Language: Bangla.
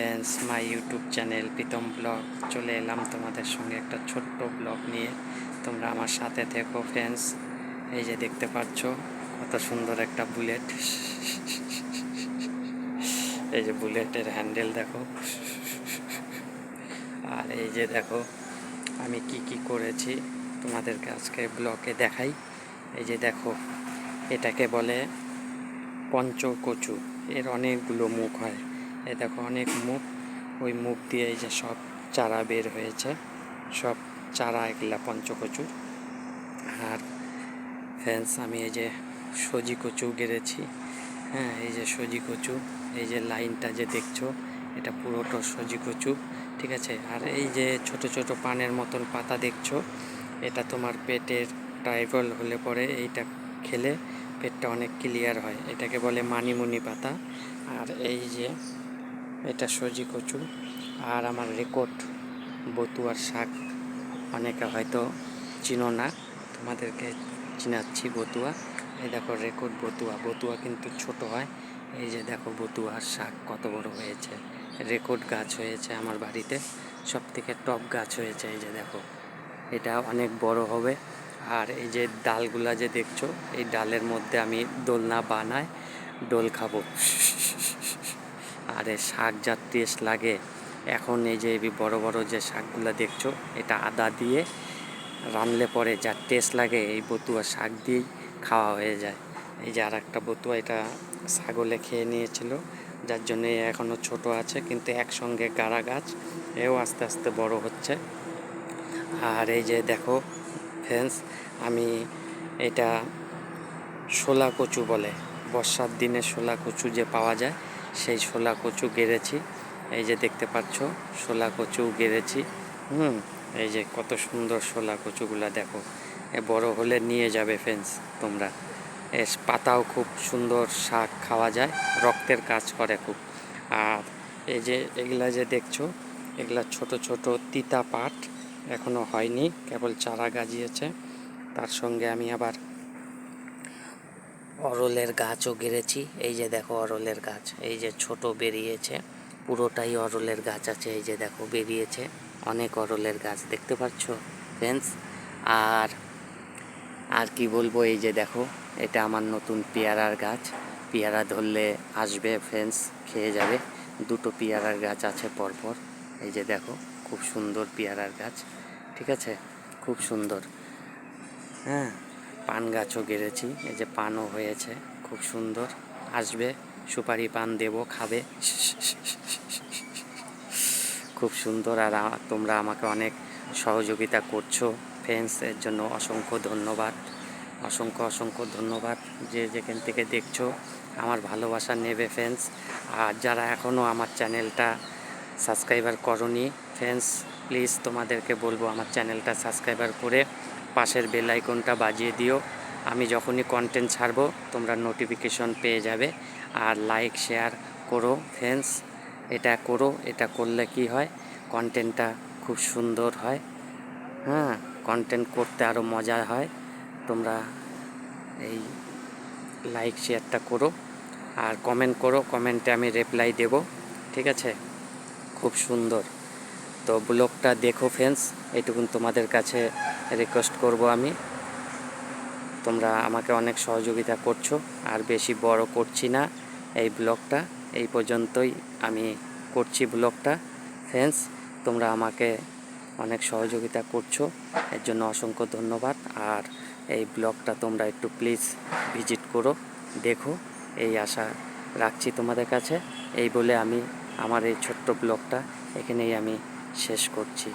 Friends my YouTube channel Pritam blog চলে এলাম তোমাদের সঙ্গে একটা ছোট্ট ব্লগ নিয়ে। তোমরা আমার সাথে থেকো ফ্রেন্ডস এই যে দেখতে পাচ্ছ, কত সুন্দর একটা বুলেট এই যে বুলেটের হ্যান্ডেল দেখো। আর এই যে দেখো, আমি কি কি করেছি তোমাদেরকে আজকে ব্লগে দেখাই। এই যে দেখো, এটাকে বলে পঞ্চকচু। এর অনেকগুলো মুখ হয়। এই দেখো অনেক মুখ, ওই মুখ দিয়ে এই যে সব চারা বের হয়েছে। সব চারা এগুলা পঞ্চকচুর। আর ফ্রেন্ডস আমি এই যে সজি কচু গেড়েছি। হ্যাঁ এই যে সজি কচু এই যে লাইনটা যে দেখছ, এটা পুরোটা সজি কচু ঠিক আছে? আর এই যে ছোট ছোট পানের মতন পাতা দেখছ, এটা তোমার পেটের ট্রাইবল হলে পরে এইটা খেলে পেটটা অনেক ক্লিয়ার হয়। এটাকে বলে মানিমুনি পাতা। আর এই যে এটা সজি কচু। আর আমার রেকর্ড, বতুয়ার শাক, অনেকে হয়তো চিনো না, তোমাদেরকে চিনাচ্ছি বতুয়া। এই দেখো রেকর্ড বতুয়া বতুয়া কিন্তু ছোট হয়। এই যে দেখো বতুয়ার শাক কত বড় হয়েছে। রেকর্ড গাছ হয়েছে আমার বাড়িতে সব থেকে টপ গাছ হয়েছে এই যে দেখো। এটা অনেক বড় হবে। আর এই যে ডালগুলা যে দেখছ, এই ডালের মধ্যে আমি দোলনা বানাই দোল খাব। আর শাক যা টেস্ট লাগে। এখন এই যে বড় বড় যে শাকগুলো দেখছ, এটা আদা দিয়ে রানলে পরে যা টেস্ট লাগে, এই বতুয়া শাক দিয়েই খাওয়া হয়ে যায়। এই যে আর একটা বতুয়া, এটা ছাগলে খেয়ে নিয়েছিল, যার জন্য এখনও ছোট আছে, কিন্তু একসঙ্গে গাড়া গাছ, এও আস্তে আস্তে বড় হচ্ছে। আর এই যে দেখো ফ্রেন্ডস আমি এটা শোলা কচু বলে, বর্ষার দিনে শোলা কচু যে পাওয়া যায় সেই শোলা কচু গেড়েছি। এই যে দেখতে পাচ্ছ শোলা কচু গেড়েছি। হুম, এই যে কত সুন্দর শোলা কচুগুলা দেখো। এ বড় হলে নিয়ে যাবে ফ্রেন্ডস তোমরা। এর পাতাও খুব সুন্দর শাক খাওয়া যায়, রক্তের কাজ করে খুব। আর এই যে এগুলা যে দেখছ, এগুলা ছোট ছোট তিতা পাট এখনও হয়নি, কেবল চারা গাজিয়েছে। তার সঙ্গে আমি আবার অরলের গাছও গেড়েছি। এই যে দেখো অরলের গাছ, এই যে ছোট বেরিয়েছে। পুরোটাই অরলের গাছ আছে, এই যে দেখো বেরিয়েছে। অনেক অরলের গাছ, দেখতে পাচ্ছ ফ্রেন্ডস আর আর কি বলব, এই যে দেখো, এটা আমার নতুন পেয়ারার গাছ। পেয়ারা ধরলে আসবে ফ্রেন্ডস খেয়ে যাবে। দুটো পেয়ারার গাছ আছে পরপর। এই যে দেখো, খুব সুন্দর পেয়ারার গাছ, ঠিক আছে? খুব সুন্দর। হ্যাঁ। পান গাছও গেড়েছি, এই যে পানও হয়েছে, খুব সুন্দর। আসবে, সুপারি পান দেব, খাবে। খুব সুন্দর, আর তোমরা আমাকে অনেক সহযোগিতা করছ ফ্রেন্ডস এর জন্য অসংখ্য ধন্যবাদ। অসংখ্য অসংখ্য ধন্যবাদ যে যেখান থেকে দেখছ, আমার ভালোবাসা নেবে ফ্রেন্ডস আর যারা এখনও আমার চ্যানেলটা সাবস্ক্রাইবার করনি ফ্রেন্ডস প্লিজ তোমাদেরকে বলব, আমার চ্যানেলটা সাবস্ক্রাইবার করে পাশের বেল আইকনটা বাজিয়ে দিও। আমি যখনই কন্টেন্ট ছাড়বো, তোমরা নোটিফিকেশন পেয়ে যাবে। আর লাইক শেয়ার করো ফ্রেন্ডস এটা করো, এটা করলে কি হয়? কন্টেন্টটা খুব সুন্দর হয়। হ্যাঁ কন্টেন্ট করতে আরও মজা হয়। তোমরা এই লাইক শেয়ারটা করো। আর কমেন্ট করো কমেন্টে আমি রিপ্লাই দেব। ঠিক আছে? খুব সুন্দর। তো ব্লগটা দেখো ফ্রেন্ডস এইটুকুন তোমাদের কাছে রিকোয়েস্ট করব আমি। তোমরা আমাকে অনেক সহযোগিতা করছ, আর বেশি বড় করছি না এই ব্লগটা, এই পর্যন্তই আমি করছি ব্লগটা। ফ্রেন্ডস তোমরা আমাকে অনেক সহযোগিতা করছ, এর জন্য অসংখ্য ধন্যবাদ। আর এই ব্লগটা তোমরা একটু প্লিজ ভিজিট করো, দেখো, এই আশা রাখছি তোমাদের কাছে। এই বলে আমি আমার এই ছোট্ট ব্লগটা এখানেই আমি শেষ করছি।